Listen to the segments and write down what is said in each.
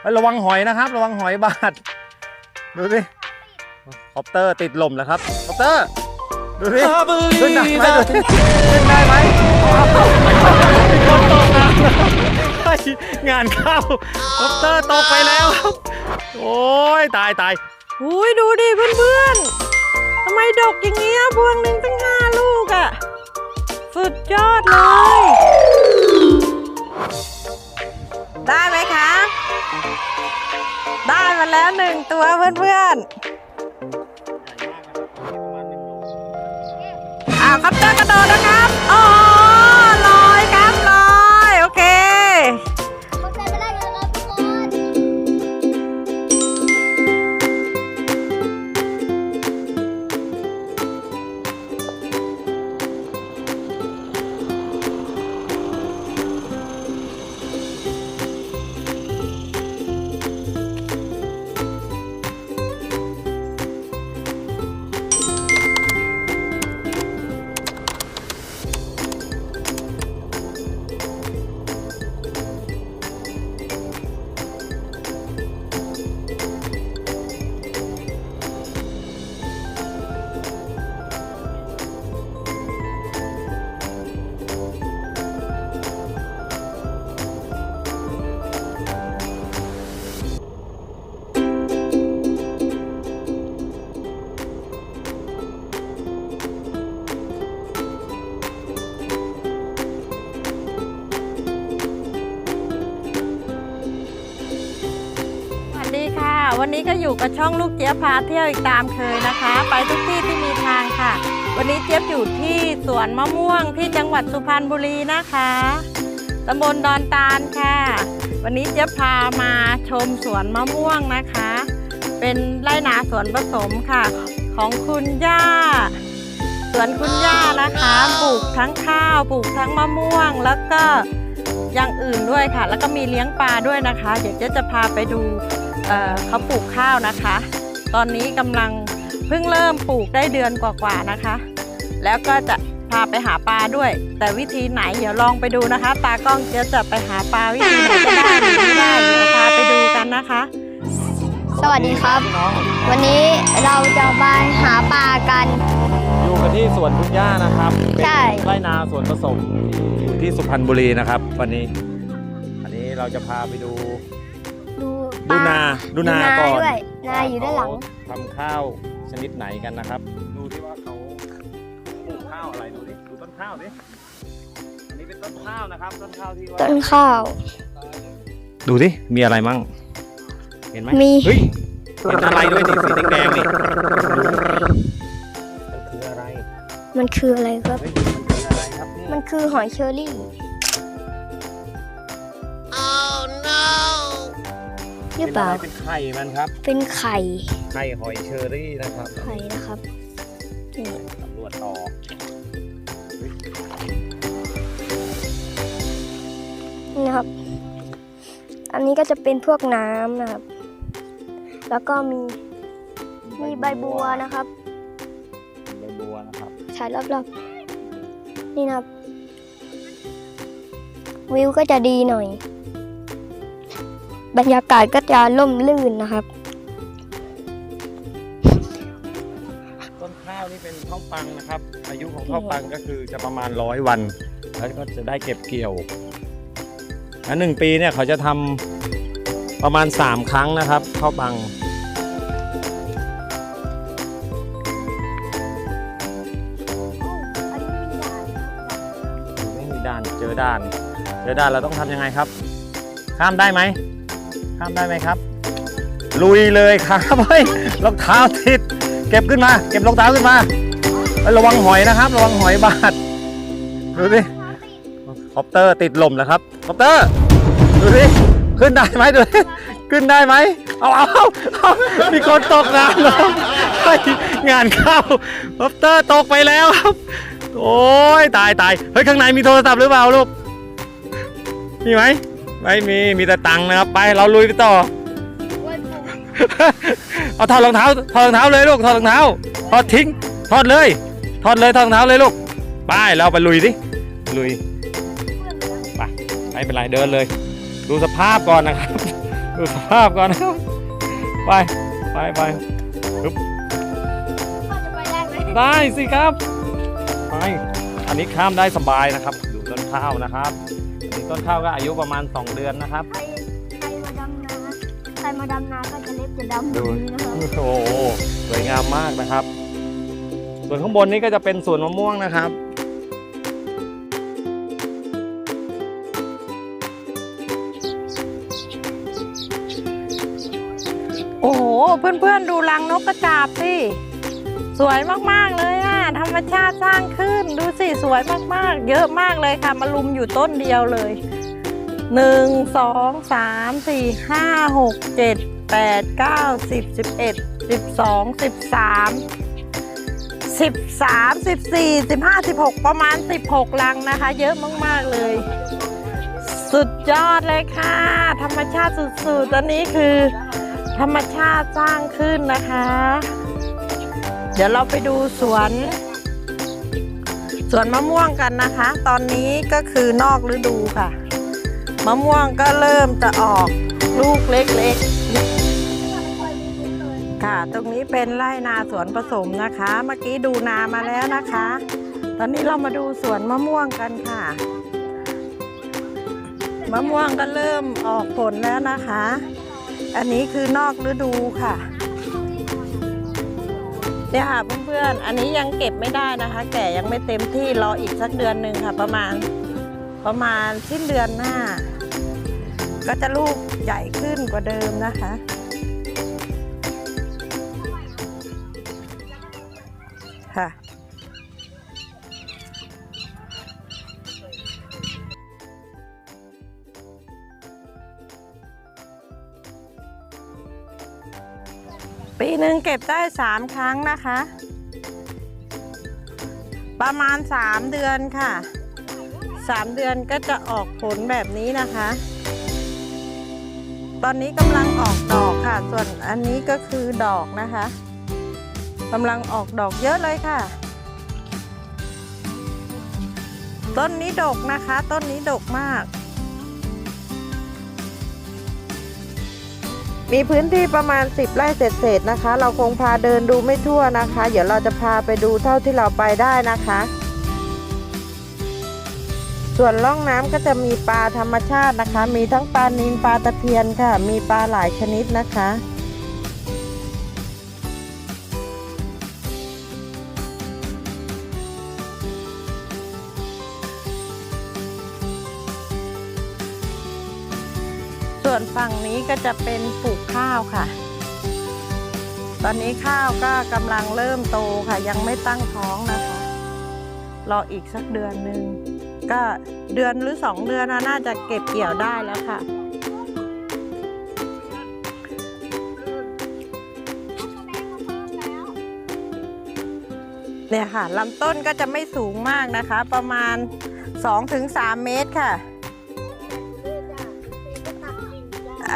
เฮ้ยระวังหอยนะครับ ระวังหอยบาดดูสิคอปเตอร์ติดลมแล้วครับคอปเตอร์ดูสิขึ้นได้ไหมดูสิขึ้นได้ไหมเอามีคนตกน้ำแล้วเฮ้ยงานเข้าคอปเตอร์ตกไปแล้วครับโอ้ยตายตายอุ้ยดูดิเพื่อนๆทำไมดกอย่างเงี้ยพวงหนึ่งตั้งห้าลูกอะ่ะสุดยอดเลย ได้ไหมคะ ได้มาแล้วหนึ่งตัวเพื่อนๆอ้าวครับเตอ วันนี้ก็อยู่กับช่องลูกเจี๊ยบพาเที่ยวอีกตามเคยนะคะ ไปทุกที่ที่มีทางค่ะ วันนี้เจี๊ยบอยู่ที่สวนมะม่วงที่จังหวัดสุพรรณบุรีนะคะตำบลดอนตาลค่ะ วันนี้เจี๊ยบพามาชมสวนมะม่วงนะคะ เป็นไร่นาสวนผสมค่ะ ของคุณย่า สวนคุณย่านะคะปลูกทั้งข้าวปลูกทั้งมะม่วงแล้วก็อย่างอื่นด้วยค่ะ แล้วก็มีเลี้ยงปลาด้วยนะคะ เดี๋ยวเจ๊จะพาไปดู เอ่อเขาปลูกข้าวนะคะ ตอนนี้กำลังเพิ่งเริ่มปลูกได้เดือนกว่าๆนะคะ แล้วก็จะพาไปหาปลาด้วย แต่วิธีไหนเดี๋ยวลองไปดูนะคะ ตากล้องเจ๊จะไปหาปลาวิธีไหนก็ได้หรือไม่ได้เดี๋ยวพาไปดูกันนะคะ สวัสดีครับน้องวันนี้เราจะไปหาปลากัน อยู่กันที่สวนคุณย่านะครับเป็นใช่ไร่นาสวนผสมอยู่ที่สุพรรณบุรีนะครับ วันนี้ อันนี้เราจะพาไปดู ดูดูนาดูนาก่อนด้วยนาอยู่ด้านหลังเขทำข้าวชนิดไหนกันนะครับ ดูที่ว่าเขาปลูกข้าวอะไรดูดิดูต้นข้าวดิอันนี้เป็นต้นข้าวนะครับ ต้นข้าวที่ว่าต้นข้าว ดูดิมีอะไรมั่ง เห็นไหมมี เฮ้ยเห็นอะไรด้วยนี่สีแดงๆนี่มันคืออะไรมันคืออะไรครับ เฮ้ยมันคืออะไรครับเนี่ย มันคือหอยเชอรี่ หรือเปล่า เป็นไข่มันครับ เป็นไข่ ไข่หอยเชอรี่นะครับ ไข่นะครับนี่สำรวจต่อนี่นะครับ อันนี้ก็จะเป็นพวกน้ำนะครับ แล้วก็มีมีใบบัวนะครับ ใบบัวนะครับฉายรอบๆ นี่นะครับ วิวก็จะดีหน่อย บรรยากาศก็จะล่มลื่นนะครับ ต้นข้าวนี่เป็นข้าวปังนะครับ อายุของข้าวปังก็คือจะประมาณร้อยวัน แล้วก็จะได้เก็บเกี่ยวอันหนึ่งปีเนี่ยเขาจะทำประมาณ 3 ครั้งนะครับข้าวปังไม่มีด่านเจอด่าน เจอด่านเราต้องทำยังไงครับ ข้ามได้ไหม ข้ามได้ไหมครับ ลุยเลยครับเฮ้ยรองเท้าติด เก็บขึ้นมา เก็บรองเท้าขึ้นมาระวังหอยนะครับ ระวังหอยบาดดูสิคอปเตอร์ติดลมแล้วครับคอปเตอร์ดูสิขึ้นได้ไหมดูสิขึ้นได้ไหมเอาเอาเอามีคนตกน้ำแล้วเฮ้ยงานเข้าคอปเตอร์ตกไปแล้วครับ โอ้ยตายตายเฮ้ยข้างในมีโทรศัพท์หรือเปล่าลูกมีไหม ไม่มีมีแต่ตังค์นะครับไปเราลุยไปต่อ เอาถอดรองเท้าถอดรองเท้าเลยลูกถอดรองเท้าถอดทิ้งถอดเลยถอดเลยถอดรองเท้าเลยลูกไปเราไปลุยดิลุยไปไม่เป็นไรเดินเลย ดูสภาพก่อนนะครับ ดูสภาพก่อนนะครับไปไปไปปึ๊บจะไปได้ไหมได้สิครับไปอันนี้ข้ามได้สบายนะครับ ดูต้นข้าวนะครับอันนี้ ต้นข้าวก็อายุประมาณ 2 เดือนนะครับ ใครใครมาดำนาใครมาดำนาก็จะเล็บจะดำแบดูบนี้นะครับโอ้โหสวยงามมากนะครับ ส่วนข้างบนนี้ก็จะเป็นสวนมะม่วงนะครับ โอ้โห เพื่อนๆ ดูรังนกกระจาบสิ สวยมาก ๆ เลยอะ ธรรมชาติสร้างขึ้นดูสิสวยมากๆ เยอะมากเลยค่ะ มาลุมอยู่ต้นเดียวเลยหนึ่งสองสามสี่ห้าหกเจ็ดแปดเก้าสิบสิบเอ็ดสิบสองสิบสามสิบสามสิบสี่สิบห้าสิบหกประมาณสิบหกลังนะคะ เยอะมากๆเลย สุดยอดเลยค่ะ ธรรมชาติสุดๆตอนนี้คือ ธรรมชาติสร้างขึ้นนะคะ เดี๋ยวเราไปดูสวนสวนมะม่วงกันนะคะ ตอนนี้ก็คือนอกฤดูค่ะ มะม่วงก็เริ่มจะออกลูกเล็กๆ ค่ะ ตรงนี้เป็นไร่นาสวนผสมนะคะ เมื่อกี้ดูนามาแล้วนะคะ ตอนนี้เรามาดูสวนมะม่วงกันค่ะ มะม่วงก็เริ่มออกผลแล้วนะคะ อันนี้คือนอกฤดูค่ะ เนี่ยค่ะเพื่อนๆ อันนี้ยังเก็บไม่ได้นะคะ แก่ยังไม่เต็มที่รออีกสักเดือนหนึ่งค่ะ ประมาณประมาณสิ้นเดือนหน้า ก็จะลูกใหญ่ขึ้นกว่าเดิมนะคะค่ะ หนึ่งเก็บได้สามครั้งนะคะ ประมาณสามเดือนค่ะสามเดือนก็จะออกผลแบบนี้นะคะ ตอนนี้กำลังออกดอกค่ะ ส่วนอันนี้ก็คือดอกนะคะกำลังออกดอกเยอะเลยค่ะ ต้นนี้ดกนะคะ ต้นนี้ดกมาก มีพื้นที่ประมาณ 10 ไร่เศษๆนะคะ เราคงพาเดินดูไม่ทั่วนะคะ เดี๋ยวเราจะพาไปดูเท่าที่เราไปได้นะคะ ส่วนร่องน้ำก็จะมีปลาธรรมชาตินะคะ มีทั้งปลานิลปลาตะเพียนค่ะ มีปลาหลายชนิดนะคะส่วนฝั่งนี้ก็จะเป็นปลูก ข้าวค่ะ ตอนนี้ข้าวก็กำลังเริ่มโตค่ะ ยังไม่ตั้งท้องนะคะ รออีกสักเดือนหนึ่งก็เดือนหรือสองเดือนน่าจะเก็บเกี่ยวได้แล้วค่ะเนี่ยค่ะลำต้นก็จะไม่สูงมากนะคะ ประมาณ 2-3 เมตรค่ะ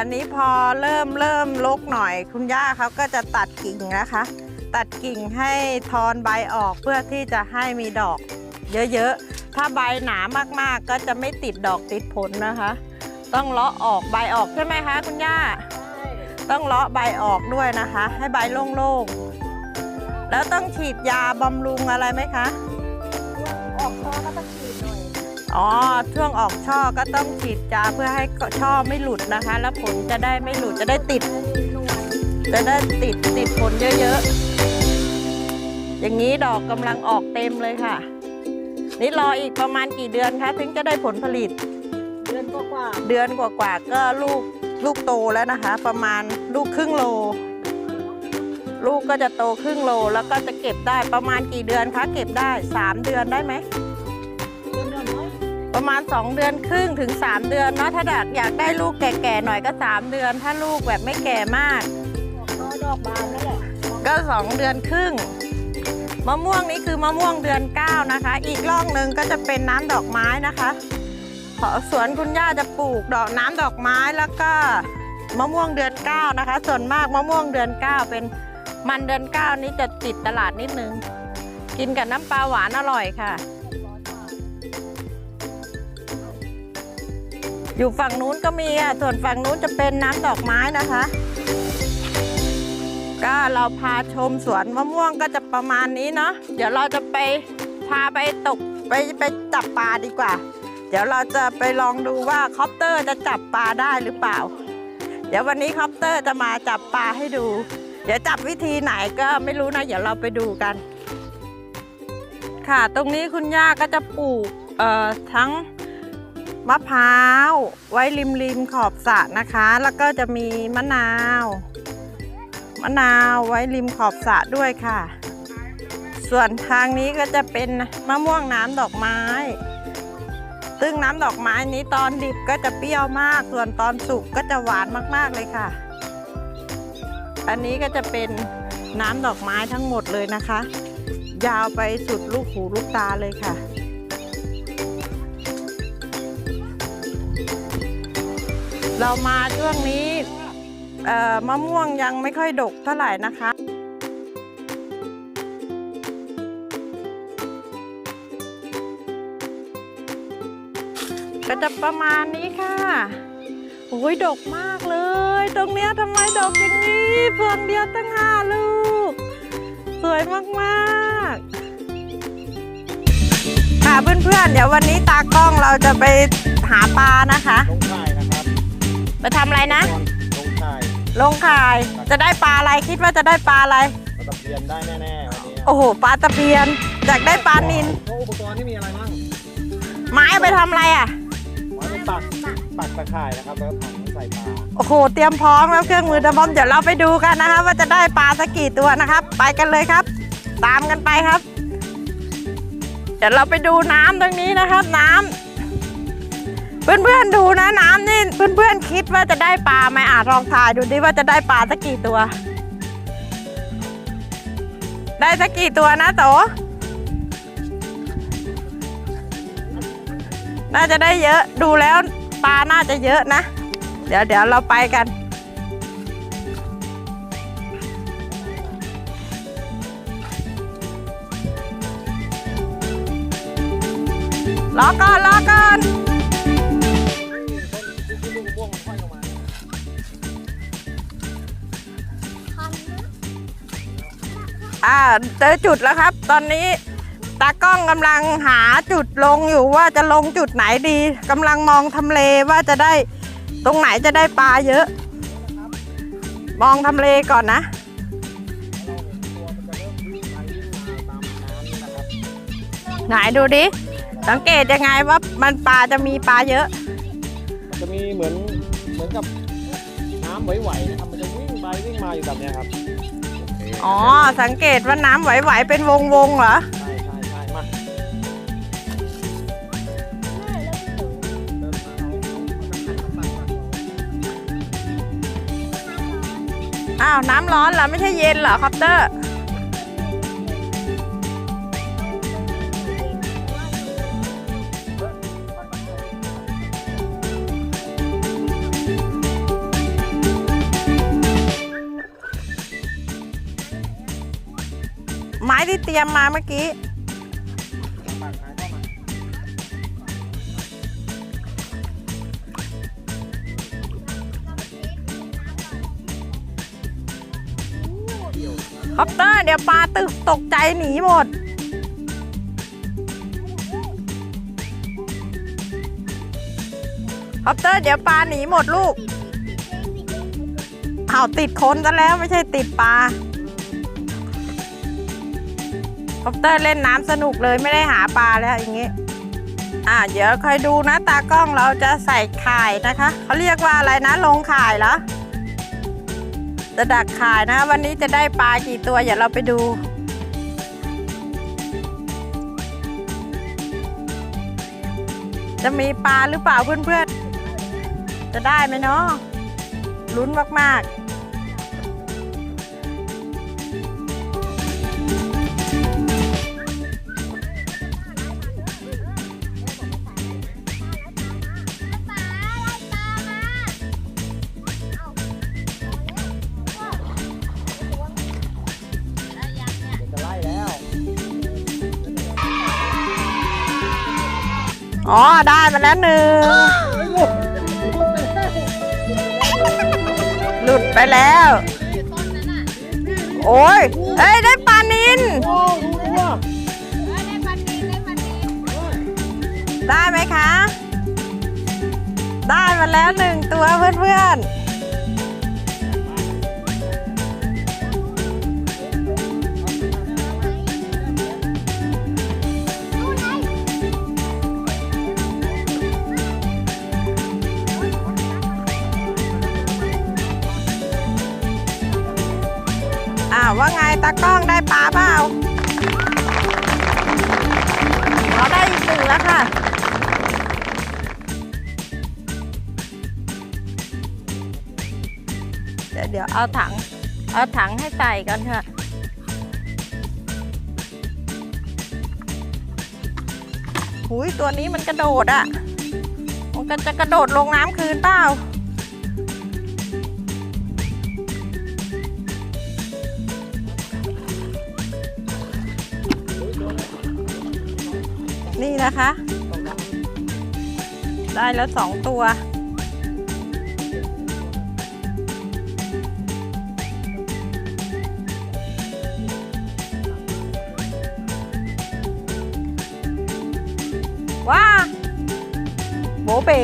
อันนี้พอเริ่มเริ่มลกหน่อย คุณย่าเขาก็จะตัดกิ่งนะคะ ตัดกิ่งให้ทอนใบออกเพื่อที่จะให้มีดอกเยอะๆ ถ้าใบหนามากๆ ก็จะไม่ติดดอกติดผลนะคะ ต้องเลาะออกใบออกใช่ไหมคะ คุณย่า ต้องเลาะใบออกด้วยนะคะ ให้ใบโล่งๆ แล้วต้องฉีดยาบำรุงอะไรไหมคะ ออกช่อก็ต้องฉีดหน่ อยอ๋อช่วงออกช่อก็ต้องฉีดยาเพื่อให้ช่อไม่หลุดนะคะ แล้วผลจะได้ไม่หลุดจะได้ติด จะได้ติดติดผลเยอะๆ อย่างนี้ดอกกำลังออกเต็มเลยค่ะ นี่รออีกประมาณกี่เดือนคะถึงจะได้ผลผลิต เดือนกว่าเดือนกว่าๆก็ลูกลูกโตแล้วนะคะ ประมาณลูกครึ่งโล ลูกก็จะโตครึ่งโลแล้วก็จะเก็บได้ประมาณกี่เดือนคะเก็บได้สามเดือนได้ไหม ประมาณ 2 เดือนครึ่งถึง 3 เดือนเนาะถ้าอยากอยากได้ลูกแก่ๆหน่อยก็ 3 เดือน ถ้าลูกแบบไม่แก่มากช่อดอกบานนั่นแหละก็ 2 เดือนครึ่งมะม่วงนี้คือมะม่วงเดือน 9 นะคะ อีกร่องหนึ่งก็จะเป็นน้ำดอกไม้นะคะขอสวนคุณย่าจะปลูกดอกน้ำดอกไม้แล้วก็มะม่วงเดือน 9 นะคะ ส่วนมากมะม่วงเดือน 9 เป็นมันเดือน 9 นี้จะติดตลาดนิดนึง กินกับน้ำปลาหวานอร่อยค่ะ อยู่ฝั่งนู้นก็มีอะส่วนฝั่งนู้นจะเป็นน้ำดอกไม้นะคะ ก็เราพาชมสวนมะม่วงก็จะประมาณนี้เนาะเดี๋ยวเราจะไปพาไปตกไปไปจับปลาดีกว่า เดี๋ยวเราจะไปลองดูว่าคอปเตอร์จะจับปลาได้หรือเปล่า เดี๋ยววันนี้คอปเตอร์จะมาจับปลาให้ดู เดี๋ยวจับวิธีไหนก็ไม่รู้นะ เดี๋ยวเราไปดูกัน ค่ะ ตรงนี้คุณย่าก็จะปลูกเอ่อทั้ง มะพร้าว ไว้ริมริมขอบสระนะคะ แล้วก็จะมีมะนาว มะนาวไว้ริมขอบสระด้วยค่ะ ส่วนทางนี้ก็จะเป็นมะม่วงน้ำดอกไม้ ซึ่งน้ำดอกไม้นี้ตอนดิบก็จะเปรี้ยวมาก ส่วนตอนสุกก็จะหวานมากๆเลยค่ะ อันนี้ก็จะเป็นน้ำดอกไม้ทั้งหมดเลยนะคะ ยาวไปสุดลูกหูลูกตาเลยค่ะ เรามาช่วงนี้มะม่วงยังไม่ค่อยดกเท่าไหร่นะคะ ก็จะประมาณนี้ค่ะโอ้ยดกมากเลย ตรงเนี้ยทำไมดกอย่างนี้พวงเดียวตั้งห้าลูก สวยมากๆ ค่ะเพื่อนๆ เดี๋ยววันนี้ตากล้องเราจะไปหาปลานะคะ ลงข่ายนะครับไปทำอะไรนะ ลงข่ายลงข่าย จะได้ปลาอะไรคิดว่าจะได้ปลาอะไรเราตะเพียนได้แน่ๆวันนี้โอ้โหปลาตะเพียนอยากได้ปลานินอุปกรณ์ที่มีอะไรบ้างไม้ไปทำอะไรอะ ไม้ไปปักปักตะข่ายนะครับแล้วถังใส่ปลา โอ้โห เตรียมพร้อมแล้วเครื่องมือเตรียมพร้อมเดี๋ยวเราไปดูกันนะคะว่าจะได้ปลาสักกี่ตัวนะครับ ไปกันเลยครับ ตามกันไปครับ เดี๋ยวเราไปดูน้ำตรงนี้นะครับ น้ำ เพื่อนๆดูนะน้ำนี่เพื่อนๆคิดว่าจะได้ปลาไหมอะลองถ่ายดูดิว่าจะได้ปลาสักกี่ตัว ได้สักกี่ตัวนะโตน่าจะได้เยอะดูแล้วปลาน่าจะเยอะนะ เดี๋ยวเดี๋ยวเราไปกัน รอก่อนรอก่อน อ่าเจอจุดแล้วครับ ตอนนี้ตากล้องกำลังหาจุดลงอยู่ว่าจะลงจุดไหนดีกำลังมองทำเลว่าจะได้ตรงไหนจะได้ปลาเยอะ มองทำเลก่อนนะ ไหนดูดิ สังเกตยังไงว่ามันปลาจะมีปลาเยอะ จะมีเหมือนเหมือนกับน้ำไหวๆนะครับ มันจะวิ่งไปวิ่งมาอยู่แบบเนี้ยครับ อ๋อ สังเกตว่าน้ำไหวๆเป็นวงๆเหรอ ใช่ใช่ใช่มาอ้าว น้ำร้อนเหรอ ไม่ใช่เย็นเหรอคอปเตอร์ ไม้ที่เตรียมมาเมื่อกี้ปักๆเข้ามาคอปเตอร์ เดี๋ยวปลาตึกตกใจหนีหมด คอปเตอร์ เดี๋ยวปลาหนีหมดลูกเอาติดคนซะแล้วไม่ใช่ติดปลา คอปเตอร์เล่นน้ำสนุกเลยไม่ได้หาปลาแล้วอย่างงี้อ่าเดี๋ยวคอยดูนะตากล้องเราจะใส่ข่ายนะคะเขาเรียกว่าอะไรนะลงข่ายเหรอจะดักข่ายนะ วันนี้จะได้ปลากี่ตัวอย่าเราไปดู จะมีปลาหรือเปล่าเพื่อนๆ จะได้ไหมเนาะลุ้นมากๆ อ๋อ ได้มาแล้วหนึ่งหลุดไปแล้ว โอ้ยเอ้ย ได้ปลานิน ได้ไหมคะ ได้มาแล้วหนึ่งตัวเพื่อนๆาว่าไงตากล้องได้ปลาเปล่าเราได้อีกหนึ่งแล้วค่ะ เดี๋ยวเดี๋ยวเอาถัง เอาถังให้ใส่กันค่ะหุยตัวนี้มันกระโดดอะ่ะ มันก็จะกระโดดลงน้ำคืนเปล่า นี่นะคะ ได้แล้วสองตัว ว้าโบเป๋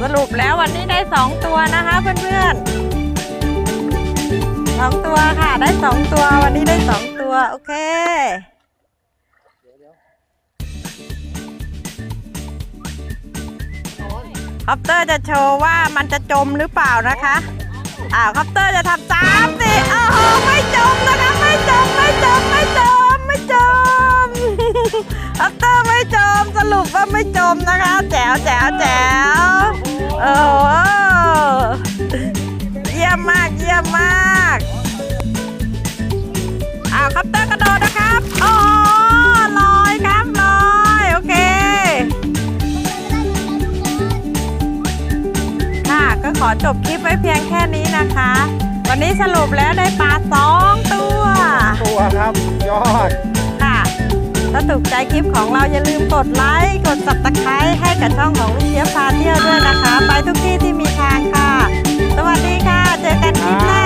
สรุปแล้ววันนี้ได้สองตัวนะคะเพื่อนๆ สองตัวค่ะ ได้สองตัว วันนี้ได้สองตัว โอเคคอปเตอร์จะโชว์ว่ามันจะจมหรือเปล่านะคะ อ่าคอปเตอร์จะทำสามสี่โอ้โหไม่จมนะคะ ไม่จม ไม่จม ไม่จม ไม่จมคอปเตอร์ไม่จม สรุปว่าไม่จมนะคะ แจ๋วแจ๋วแจ๋วโอ้โห อจบคลิปไว้เพียงแค่นี้นะคะ วันนี้สรุปแล้วได้ปลาสองตัวตัวครับ ยอด ค่ะถ้าถูกใจคลิปของเราอย่าลืมกดไลค์กด subscribe ให้กับช่องของลูกเจี๊ยบพาเที่ยวด้วยนะคะ ไปทุกที่ที่มีทางค่ะ สวัสดีค่ะ เจอกันคลิปหน้านะคะ